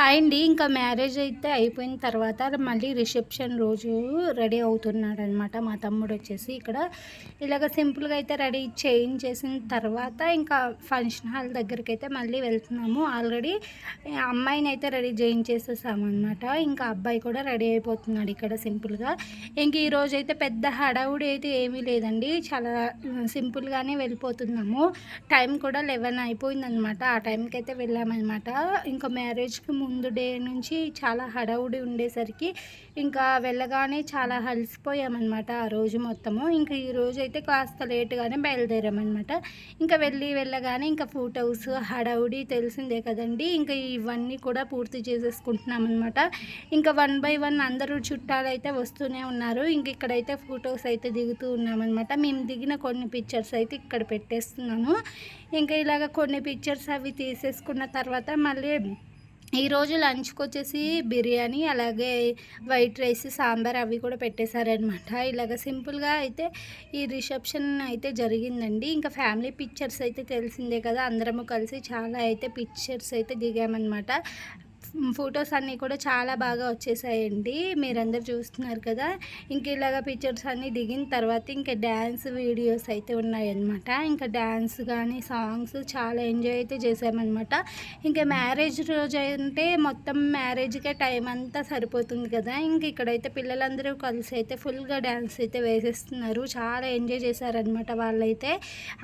Hi అండి ఇంకా marriage అయితే అయిపోయిన తర్వాత మళ్ళీ రిసెప్షన్ రోజు రెడీ అవుతున్నాడు అనమాట మా తమ్ముడు వచ్చేసి ఇక్కడ ఇలాగ సింపుల్గా అయితే రెడీ చేంజ్ చేసిన తర్వాత ఇంకా ఫంక్షన్ హాల్ దగ్గరికి అయితే మళ్ళీ వెళ్తున్నాము. ఆల్రెడీ అమ్మాయిని అయితే రెడీ చేయించేసేసాము అనమాట ఇంకా అబ్బాయి కూడా రెడీ అయిపోతున్నాడు ఇక్కడ సింపుల్గా. ఇంక ఈరోజు అయితే పెద్ద హడావుడి అయితే ఏమీ లేదండి. చాలా సింపుల్గానే వెళ్ళిపోతున్నాము. టైం కూడా లెవెన్ అయిపోయిందనమాట ఆ టైంకి అయితే వెళ్ళామన్నమాట. ఇంకా మ్యారేజ్కి ముందు డే నుంచి చాలా హడావుడి ఉండేసరికి ఇంకా వెళ్ళగానే చాలా అలసిపోయామన్నమాట ఆ రోజు మొత్తము. ఇంకా ఈ రోజు అయితే కాస్త లేటుగానే బయలుదేరామన్నమాట. ఇంకా వెళ్ళి వెళ్ళగానే ఇంకా ఫోటోస్ హడావుడి తెలిసిందే కదండి. ఇంకా ఇవన్నీ కూడా పూర్తి చేసేసుకుంటున్నాం అనమాట ఇంకా వన్ బై వన్ అందరూ చుట్టాలు అయితే వస్తూనే ఉన్నారు. ఇంక ఇక్కడైతే ఫొటోస్ అయితే దిగుతూ ఉన్నామన్నమాట. మేము దిగిన కొన్ని పిక్చర్స్ అయితే ఇక్కడ పెట్టేస్తున్నాను ఇంకా ఇలాగ కొన్ని పిక్చర్స్ అవి తీసేసుకున్న తర్వాత మళ్ళీ ఈరోజు లంచ్కి వచ్చేసి బిర్యానీ అలాగే వైట్ రైస్ సాంబార్ అవి కూడా పెట్టేశారనమాట ఇలాగ సింపుల్గా అయితే ఈ రిసెప్షన్ అయితే జరిగిందండి. ఇంకా ఫ్యామిలీ పిక్చర్స్ అయితే తెలిసిందే కదా అందరము కలిసి చాలా అయితే పిక్చర్స్ అయితే దిగామన్నమాట. ఫొటోస్ అన్నీ కూడా చాలా బాగా వచ్చేసాయండి. మీరందరు చూస్తున్నారు కదా ఇంక ఇలాగ పిక్చర్స్ అన్నీ దిగిన తర్వాత ఇంకా డ్యాన్స్ వీడియోస్ అయితే ఉన్నాయన్నమాట. ఇంకా డ్యాన్స్ కానీ సాంగ్స్ చాలా ఎంజాయ్ అయితే చేసామన్నమాట. ఇంకా మ్యారేజ్ రోజు అంటే మొత్తం మ్యారేజ్కే టైం అంతా సరిపోతుంది కదా ఇంక ఇక్కడైతే పిల్లలందరూ కలిసి అయితే ఫుల్గా డ్యాన్స్ అయితే వేసేస్తున్నారు. చాలా ఎంజాయ్ చేశారనమాట వాళ్ళైతే.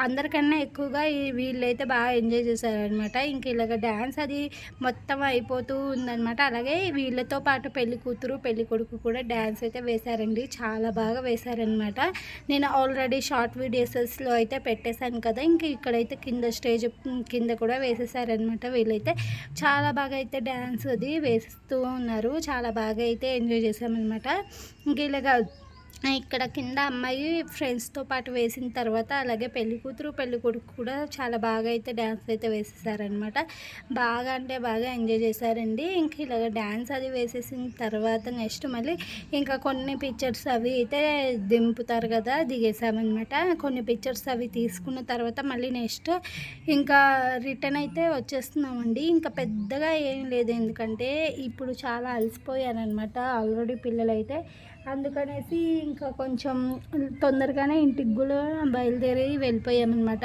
అందరికన్నా ఎక్కువగా వీళ్ళైతే బాగా ఎంజాయ్ చేశారనమాట ఇంక ఇలాగ డ్యాన్స్ అది మొత్తం అయిపోతూ ఉందనమాట అలాగే వీళ్ళతో పాటు పెళ్ళి కూతురు పెళ్ళి కొడుకు కూడా డ్యాన్స్ అయితే వేశారండి. చాలా బాగా వేశారనమాట నేను ఆల్రెడీ షార్ట్ వీడియోసెస్లో అయితే పెట్టేశాను కదా ఇంక ఇక్కడైతే కింద స్టేజ్ కింద కూడా వేసేసారనమాట వీళ్ళైతే. చాలా బాగా అయితే డ్యాన్స్ అది వేస్తూ ఉన్నారు. చాలా బాగా అయితే ఎంజాయ్ చేశామన్నమాట. ఇంక ఇలాగా ఇక్కడ కింద అమ్మాయి ఫ్రెండ్స్తో పాటు వేసిన తర్వాత అలాగే పెళ్ళి కూతురు పెళ్ళి కొడుకు కూడా చాలా బాగా అయితే డ్యాన్స్ అయితే వేసేసారనమాట బాగా అంటే బాగా ఎంజాయ్ చేశారండి. ఇంక ఇలాగ డ్యాన్స్ అది వేసేసిన తర్వాత నెక్స్ట్ మళ్ళీ ఇంకా కొన్ని పిక్చర్స్ అవి అయితే దింపుతారు కదా దిగేసామన్నమాట కొన్ని పిక్చర్స్ అవి తీసుకున్న తర్వాత మళ్ళీ నెక్స్ట్ ఇంకా రిటర్న్ అయితే వచ్చేస్తున్నామండి. ఇంకా పెద్దగా ఏం లేదు ఎందుకంటే ఇప్పుడు చాలా అలసిపోయారనమాట ఆల్రెడీ పిల్లలైతే. అందుకనేసి ఇంకా కొంచెం తొందరగానే ఇంటికి కూడా బయలుదేరి వెళ్ళిపోయామన్నమాట.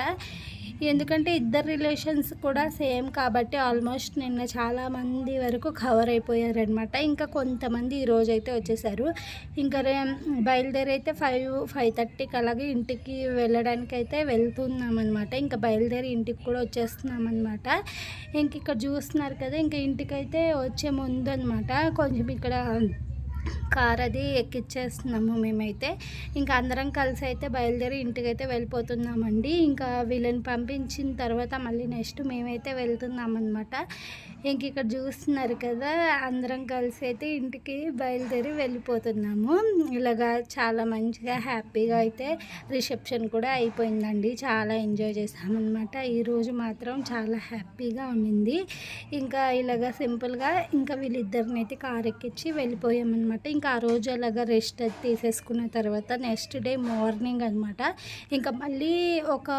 ఎందుకంటే ఇద్దరు రిలేషన్స్ కూడా సేమ్ కాబట్టి ఆల్మోస్ట్ నిన్న చాలామంది వరకు కవర్ అయిపోయారనమాట ఇంకా కొంతమంది ఈరోజు అయితే వచ్చేసారు. ఇంకా రే బయలుదేరి అయితే ఫైవ్ ఫైవ్ థర్టీకి అలాగే ఇంటికి వెళ్ళడానికి అయితే వెళ్తున్నామన్నమాట. ఇంకా బయలుదేరి ఇంటికి కూడా వచ్చేస్తున్నామన్నమాట. ఇంక ఇక్కడ చూస్తున్నారు కదా ఇంకా ఇంటికైతే వచ్చే ముందు అనమాట కొంచెం ఇక్కడ కార్ అది ఎక్కిచ్చేస్తున్నాము మేమైతే. ఇంకా అందరం కలిసి అయితే బయలుదేరి ఇంటికైతే వెళ్ళిపోతున్నామండి. ఇంకా వీళ్ళని పంపించిన తర్వాత మళ్ళీ నెక్స్ట్ మేమైతే వెళ్తున్నాం అనమాట ఇంక ఇక్కడ చూస్తున్నారు కదా అందరం కలిసి అయితే ఇంటికి బయలుదేరి వెళ్ళిపోతున్నాము. ఇలాగా చాలా మంచిగా హ్యాపీగా అయితే రిసెప్షన్ కూడా అయిపోయిందండి. చాలా ఎంజాయ్ చేసామన్నమాట. ఈరోజు మాత్రం చాలా హ్యాపీగా ఉండింది. ఇంకా ఇలాగా సింపుల్గా ఇంకా వీళ్ళిద్దరిని అయితే కార్ ఎక్కించి వెళ్ళిపోయామన్నమాట. ఇంకా ఆ రోజు అలాగా రెస్ట్ తీసేసుకున్న తర్వాత నెక్స్ట్ డే మార్నింగ్ అనమాట ఇంకా మళ్ళీ ఒక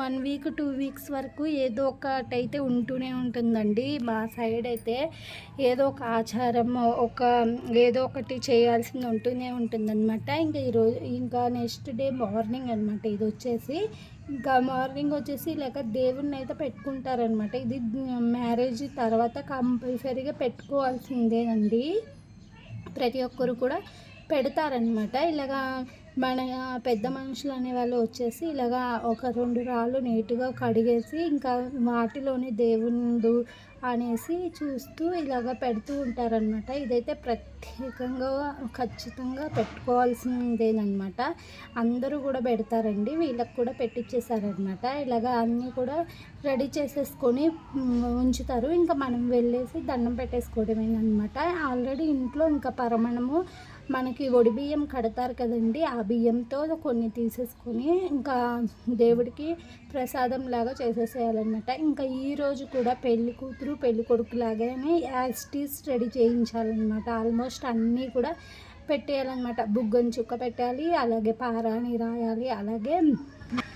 వన్ వీక్ టూ వీక్స్ వరకు ఏదో ఒకటైతే ఉంటూనే ఉంటుందండి. మా సైడ్ అయితే ఏదో ఒక ఆచారం ఒక ఏదో ఒకటి చేయాల్సింది ఉంటూనే ఉంటుందన్నమాట. ఇంకా ఈరోజు ఇంకా నెక్స్ట్ డే మార్నింగ్ అనమాట ఇది వచ్చేసి. ఇంకా మార్నింగ్ వచ్చేసి లేక దేవుణ్ణి అయితే పెట్టుకుంటారనమాట ఇది మ్యారేజ్ తర్వాత కంపల్సరీగా పెట్టుకోవాల్సిందేనండి. ప్రతి ఒక్కరు కూడా పెడతారనమాట ఇలాగా మన పెద్ద మనుషులు అనేవాళ్ళు వచ్చేసి ఇలాగా ఒక రెండు రాళ్ళు నీట్గా కడిగేసి ఇంకా వాటిలోని దేవుడు అనేసి చూస్తూ ఇలాగ పెడుతూ ఉంటారనమాట ఇదైతే ప్రత్యేకంగా ఖచ్చితంగా పెట్టుకోవాల్సిందేనమాట అందరూ కూడా పెడతారండి. వీళ్ళకి కూడా పెట్టించేసారనమాట ఇలాగ అన్నీ కూడా రెడీ చేసేసుకొని ఉంచుతారు. ఇంకా మనం వెళ్ళేసి దండం పెట్టేసుకోవడమేనమాట ఆల్రెడీ ఇంట్లో ఇంకా పరమణము మనకి ఒడి బియ్యం కడతారు కదండి ఆ బియ్యంతో కొన్ని తీసేసుకొని ఇంకా దేవుడికి ప్రసాదం లాగా చేసేసేయాలన్నమాట. ఇంకా ఈరోజు కూడా పెళ్ళి కూతురు పెళ్ళి కొడుకు లాగానే యాస్టీస్ రెడీ చేయించాలన్నమాట. ఆల్మోస్ట్ అన్నీ కూడా పెట్టేయాలన్నమాట. బుగ్గని చుక్క పెట్టాలి అలాగే పారాని రాయాలి అలాగే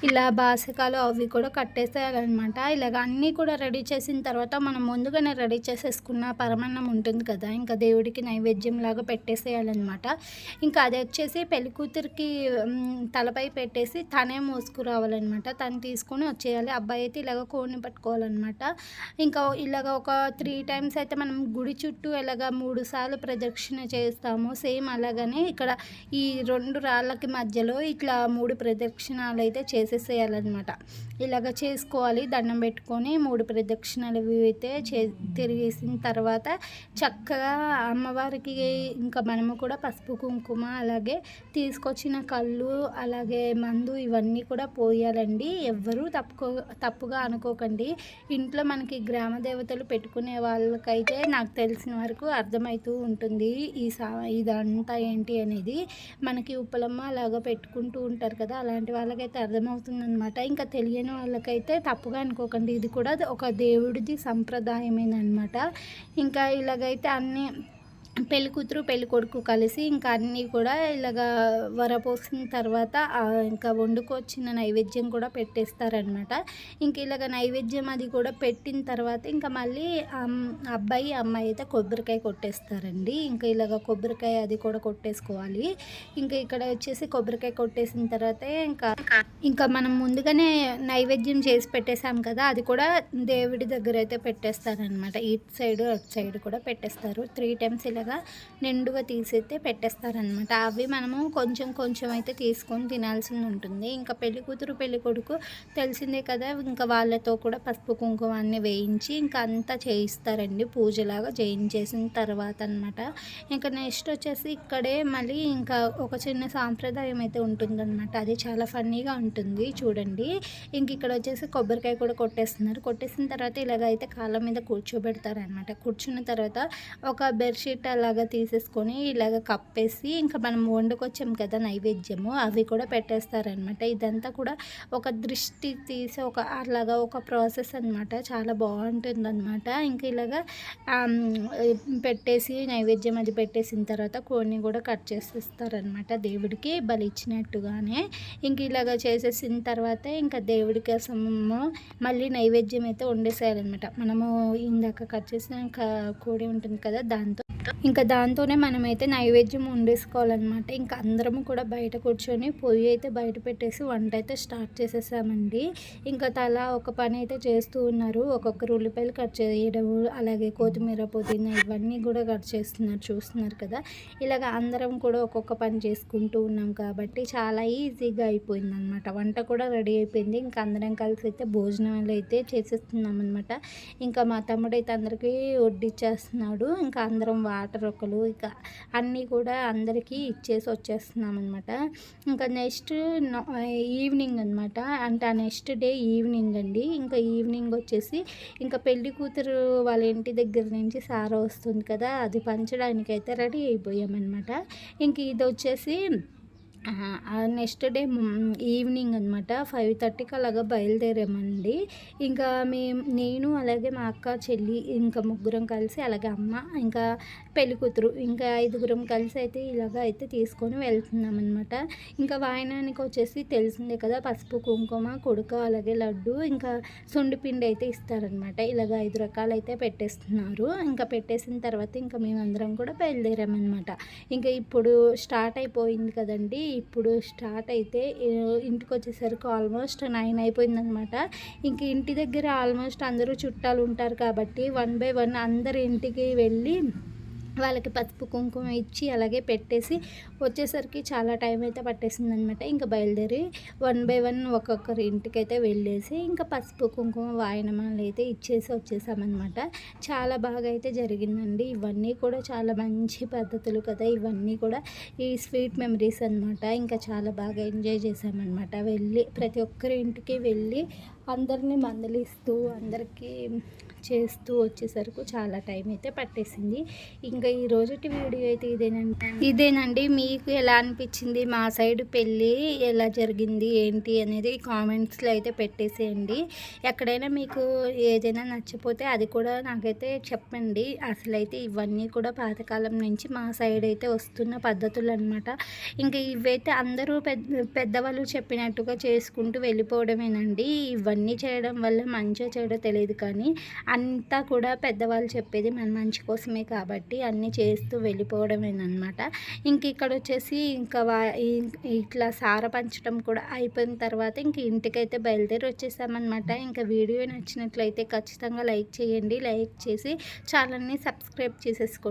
ఇలా బాసకాలు అవి కూడా కట్టేసేయాలన్నమాట. ఇలాగ అన్నీ కూడా రెడీ చేసిన తర్వాత మనం ముందుగానే రెడీ చేసేసుకున్న పరమాన్నం ఉంటుంది కదా ఇంకా దేవుడికి నైవేద్యం లాగా పెట్టేసేయాలన్నమాట. ఇంకా అది వచ్చేసి పెళ్ళి కూతురికి తలపై పెట్టేసి తనే మోసుకురావాలన్నమాట. తను తీసుకొని వచ్చేయాలి. అబ్బాయి అయితే ఇలాగ కోడిని పట్టుకోవాలన్నమాట. ఇంకా ఇలాగ ఒక త్రీ టైమ్స్ అయితే మనం గుడి చుట్టూ ఇలాగ మూడు సార్లు ప్రదక్షిణ చేస్తాము. సేమ్ అలాగనే ఇక్కడ ఈ రెండు రాళ్ళకి మధ్యలో ఇట్లా మూడు ప్రదక్షిణాలు అయితే చేసేసేయాలన్నమాట. ఇలాగ చేసుకోవాలి దండం పెట్టుకొని మూడు ప్రదక్షిణలు అయితే చే తిరిగేసిన తర్వాత చక్కగా అమ్మవారికి ఇంకా మనము కూడా పసుపు కుంకుమ అలాగే తీసుకొచ్చిన కళ్ళు అలాగే మందు ఇవన్నీ కూడా పోయాలండి. ఎవ్వరూ తప్పుకో తప్పుగా అనుకోకండి. ఇంట్లో మనకి గ్రామ దేవతలు పెట్టుకునే వాళ్ళకైతే నాకు తెలిసిన వరకు అర్థమవుతూ ఉంటుంది. ఈ సా ఇదంతా ఏంటి అనేది మనకి ఉప్పలమ్మ అలాగా పెట్టుకుంటూ ఉంటారు కదా అలాంటి వాళ్ళకైతే అర్థమవుతుందనమాట ఇంకా తెలియని వాళ్ళకైతే తప్పుగా అనుకోకండి. ఇది కూడా ఒక దేవుడిది సంప్రదాయమేనమాట ఇంకా ఇలాగైతే అన్నీ పెళ్ళి కూతురు పెళ్ళి కొడుకు కలిసి ఇంకా అన్నీ కూడా ఇలాగా వరపోసిన తర్వాత ఇంకా వండుకొచ్చిన నైవేద్యం కూడా పెట్టేస్తారనమాట ఇంక ఇలాగ నైవేద్యం అది కూడా పెట్టిన తర్వాత ఇంకా మళ్ళీ అబ్బాయి అమ్మాయి అయితే కొబ్బరికాయ కొట్టేస్తారండి. ఇంకా ఇలాగ కొబ్బరికాయ అది కూడా కొట్టేసుకోవాలి. ఇంకా ఇక్కడ వచ్చేసి కొబ్బరికాయ కొట్టేసిన తర్వాత ఇంకా ఇంకా మనం ముందుగానే నైవేద్యం చేసి పెట్టేశాం కదా అది కూడా దేవుడి దగ్గర అయితే పెట్టేస్తారనమాట ఇటు సైడ్ అటు సైడ్ కూడా పెట్టేస్తారు. త్రీ టైమ్స్ ఇలా మెల్లగా నిండుగా తీసైతే పెట్టేస్తారనమాట అవి మనము కొంచెం కొంచెం అయితే తీసుకొని తినాల్సి ఉంటుంది. ఇంకా పెళ్ళి కూతురు పెళ్ళి కొడుకు తెలిసిందే కదా ఇంకా వాళ్ళతో కూడా పసుపు కుంకుమ అన్ని వేయించి ఇంకా అంతా చేయిస్తారండి. పూజలాగా చేయించేసిన తర్వాత అనమాట ఇంకా నెక్స్ట్ వచ్చేసి ఇక్కడే మళ్ళీ ఇంకా ఒక చిన్న సాంప్రదాయం అయితే ఉంటుందన్నమాట. అది చాలా ఫన్నీగా ఉంటుంది చూడండి. ఇంక ఇక్కడ వచ్చేసి కొబ్బరికాయ కూడా కొట్టేస్తున్నారు. కొట్టేసిన తర్వాత ఇలాగ అయితే కాళ్ళ మీద కూర్చోబెడతారు అనమాట కూర్చున్న తర్వాత ఒక బెడ్షీట్ అలాగా తీసేసుకొని ఇలాగ కప్పేసి ఇంకా మనం వండుకొచ్చాం కదా నైవేద్యము అవి కూడా పెట్టేస్తారనమాట ఇదంతా కూడా ఒక దృష్టి తీసే ఒక అలాగా ఒక ప్రాసెస్ అనమాట చాలా బాగుంటుంది అనమాట ఇంకా ఇలాగా పెట్టేసి నైవేద్యం అది పెట్టేసిన తర్వాత కోడిని కూడా కట్ చేసేస్తారనమాట దేవుడికి బలి ఇచ్చినట్టుగానే. ఇంక ఇలాగ చేసేసిన తర్వాత ఇంకా దేవుడి కోసము మళ్ళీ నైవేద్యం అయితే వండేసేయాలన్నమాట. మనము ఇందాక కట్ చేసిన ఇంకా కోడి ఉంటుంది కదా దాంతో ఇంకా దాంతోనే మనమైతే నైవేద్యం వండేసుకోవాలన్నమాట. ఇంకా అందరము కూడా బయట కూర్చొని పొయ్యి అయితే బయట పెట్టేసి వంట అయితే స్టార్ట్ చేసేసామండి. ఇంకా తలా ఒక పని అయితే చేస్తూ ఉన్నారు. ఒక్కొక్కరు ఉల్లిపాయలు కట్ చేయడం అలాగే కొత్తిమీర పుదీనా ఇవన్నీ కూడా కట్ చేస్తున్నారు. చూస్తున్నారు కదా? ఇలాగ అందరం కూడా ఒక్కొక్క పని చేసుకుంటూ ఉన్నాం కాబట్టి చాలా ఈజీగా అయిపోయింది అనమాట వంట కూడా రెడీ అయిపోయింది. ఇంకా అందరం కలిసి అయితే భోజనాలు అయితే చేసేస్తున్నాం అనమాట ఇంకా మా తమ్ముడైతే అందరికీ వడ్డిచ్చేస్తున్నాడు. ఇంకా అందరం వాటర్ ఒకరు ఇక అన్నీ కూడా అందరికీ ఇచ్చేసి వచ్చేస్తున్నాం అనమాట ఇంకా నెక్స్ట్ ఈవినింగ్ అనమాట అంటే ఆ నెక్స్ట్ డే ఈవినింగ్ అండి. ఇంకా ఈవినింగ్ వచ్చేసి ఇంకా పెళ్ళి కూతురు వాళ్ళ ఇంటి దగ్గర నుంచి సారా వస్తుంది కదా అది పంచడానికి అయితే రెడీ అయిపోయామన్నమాట. ఇంక ఇది వచ్చేసి నెక్స్ట్ డే ఈవినింగ్ అనమాట ఫైవ్ థర్టీకి అలాగా బయలుదేరామండి. ఇంకా మేము నేను అలాగే మా అక్క చెల్లి ఇంకా ముగ్గురం కలిసి అలాగే అమ్మ ఇంకా పెళ్ళి కూతురు ఇంకా ఐదుగురం కలిసి అయితే ఇలాగ అయితే తీసుకొని వెళ్తున్నాం అనమాట ఇంకా వాయనానికి వచ్చేసి తెలిసిందే కదా పసుపు కుంకుమ కొడుక అలాగే లడ్డు ఇంకా సుండిపిండి అయితే ఇస్తారనమాట ఇలాగ ఐదు రకాలు అయితే పెట్టేస్తున్నారు. ఇంకా పెట్టేసిన తర్వాత ఇంకా మేమందరం కూడా బయలుదేరామన్నమాట. ఇంకా ఇప్పుడు స్టార్ట్ అయిపోయింది కదండి ఇప్పుడు స్టార్ట్ అయితే ఇంటికి వచ్చేసరికి ఆల్మోస్ట్ నైన్ అయిపోయిందనమాట. ఇంక ఇంటి దగ్గర ఆల్మోస్ట్ అందరూ చుట్టాలు ఉంటారు కాబట్టి వన్ బై వన్ అందరి ఇంటికి వెళ్ళి వాళ్ళకి పసుపు కుంకుమ ఇచ్చి అలాగే పెట్టేసి వచ్చేసరికి చాలా టైం అయితే పట్టేసింది అనమాట ఇంకా బయలుదేరి వన్ బై వన్ ఒక్కొక్కరి ఇంటికి అయితే వెళ్ళేసి ఇంకా పసుపు కుంకుమ వాయనమాలు అయితే ఇచ్చేసి వచ్చేసామన్నమాట. చాలా బాగా అయితే జరిగిందండి. ఇవన్నీ కూడా చాలా మంచి పద్ధతులు కదా. ఇవన్నీ కూడా ఈ స్వీట్ మెమరీస్ అనమాట ఇంకా చాలా బాగా ఎంజాయ్ చేసామన్నమాట. వెళ్ళి ప్రతి ఒక్కరి ఇంటికి వెళ్ళి అందరినీ మందలిస్తూ అందరికీ చేస్తూ వచ్చేసరికి చాలా టైం అయితే పట్టేసింది. ఇంకా ఈ రోజుటి వీడియో అయితే ఇదేనండి. ఇదేనండి మీకు ఎలా అనిపించింది? మా సైడ్ పెళ్ళి ఎలా జరిగింది? ఏంటి అనేది కామెంట్స్లో అయితే పెట్టేసేయండి. ఎక్కడైనా మీకు ఏదైనా నచ్చిపోతే అది కూడా నాకైతే చెప్పండి. అసలైతే ఇవన్నీ కూడా పాతకాలం నుంచి మా సైడ్ అయితే వస్తున్న పద్ధతులు అనమాట ఇంకా ఇవైతే అందరూ పెద్ద పెద్దవాళ్ళు చెప్పినట్టుగా చేసుకుంటూ వెళ్ళిపోవడమేనండి. ఇవన్నీ చేయడం వల్ల మంచిగా చేయడం తెలియదు కానీ అంతా కూడా పెద్దవాళ్ళు చెప్పేది మన మంచి కోసమే కాబట్టి అన్నీ చేస్తూ వెళ్ళిపోవడమేనమాట ఇంక ఇక్కడ వచ్చేసి ఇంకా వా ఇట్లా సార పంచడం కూడా అయిపోయిన తర్వాత ఇంక ఇంటికైతే బయలుదేరి వచ్చేసామన్నమాట. ఇంకా వీడియో నచ్చినట్లయితే ఖచ్చితంగా లైక్ చేయండి. లైక్ చేసి ఛానల్ని సబ్స్క్రైబ్ చేసేసుకోండి.